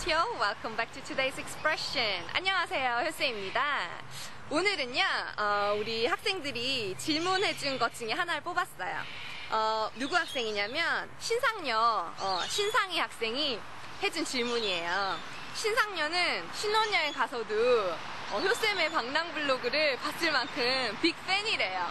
안녕하세요. Welcome back to today's expression. 안녕하세요. 효쌤입니다. 오늘은요, 어, 우리 학생들이 질문해준 것 중에 하나를 뽑았어요. 어, 누구 학생이냐면, 신상녀, 어, 신상희 학생이 해준 질문이에요. 신상녀는 신혼여행 가서도 어, 효쌤의 방랑 블로그를 봤을 만큼 빅팬이래요.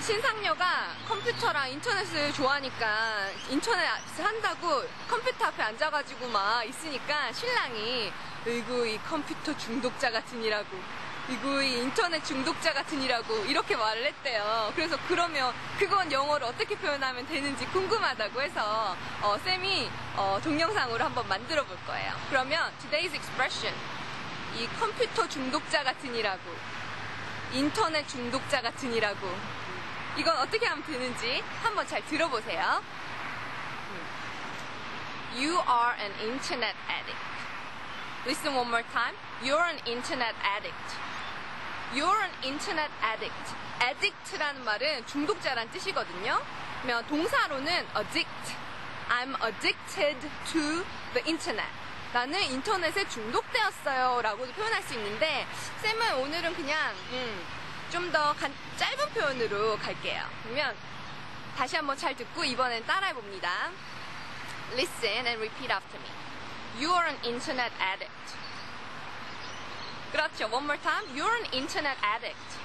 어. 신상녀가 컴퓨터랑 인터넷을 좋아하니까 인터넷 한다고 컴퓨터 앞에 앉아가지고 막 있으니까 신랑이 으이구 이 컴퓨터 중독자 같으니라고 이구 이 인터넷 중독자 같으니라고 이렇게 말을 했대요. 그래서 그러면 그건 영어로 어떻게 표현하면 되는지 궁금하다고 해서 어, 쌤이 어, 동영상으로 한번 만들어 볼 거예요. 그러면 today's expression 이 컴퓨터 중독자 같으니라고 인터넷 중독자 같으니라고 이건 어떻게 하면 되는지 한번 잘 들어보세요. You are an internet addict. Listen one more time. You're an internet addict. You're an internet addict. addict라는 말은 중독자란 뜻이거든요. 그러면 동사로는 addict. I'm addicted to the internet. 나는 인터넷에 중독되었어요. 라고도 표현할 수 있는데, 쌤은 오늘은 그냥, 음, 좀 더 짧은 표현으로 갈게요. 그러면 다시 한번 잘 듣고 이번엔 따라해 봅니다. Listen and repeat after me. You are an internet addict. 그렇죠. One more time. You're an internet addict.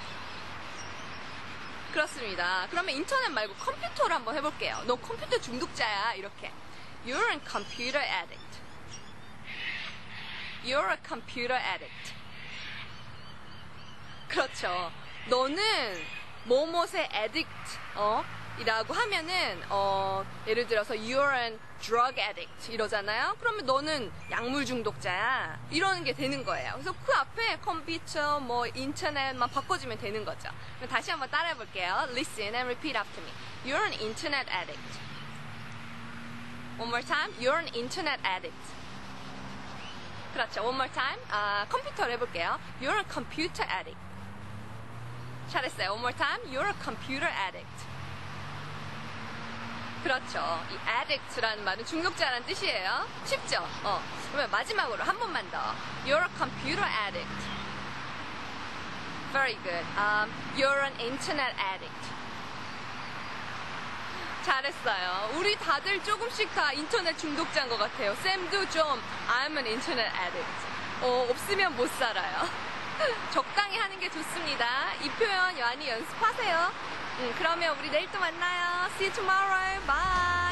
그렇습니다. 그러면 인터넷 말고 컴퓨터로 한번 해볼게요. 너 컴퓨터 중독자야. 이렇게. You're a computer addict. You're a computer addict. 그렇죠. 너는 뭐뭇의 addict, 어? 이라고 하면은, 어, 예를 들어서 you're an drug addict 이러잖아요? 그러면 너는 약물 중독자야. 이러는 게 되는 거예요. 그래서 그 앞에 컴퓨터, 뭐, 인터넷만 바꿔주면 되는 거죠. 다시 한번 따라해 볼게요. Listen and repeat after me. You're an internet addict. One more time. You're an internet addict. 그렇죠. One more time. 아, 컴퓨터로 해볼게요. You're a computer addict. 잘했어요. One more time. You're a computer addict. 그렇죠. 이 addict라는 말은 중독자라는 뜻이에요. 쉽죠? 어. 그러면 마지막으로 한 번만 더. You're a computer addict. Very good. Um, you're an internet addict. 잘했어요. 우리 다들 조금씩 다 인터넷 중독자인 것 같아요. 쌤도 좀 I'm an internet addict. 어, 없으면 못 살아요. 적당히 하는 게 좋습니다. 이 표현 많이 연습하세요. 음, 그러면 우리 내일 또 만나요. See you tomorrow. Bye.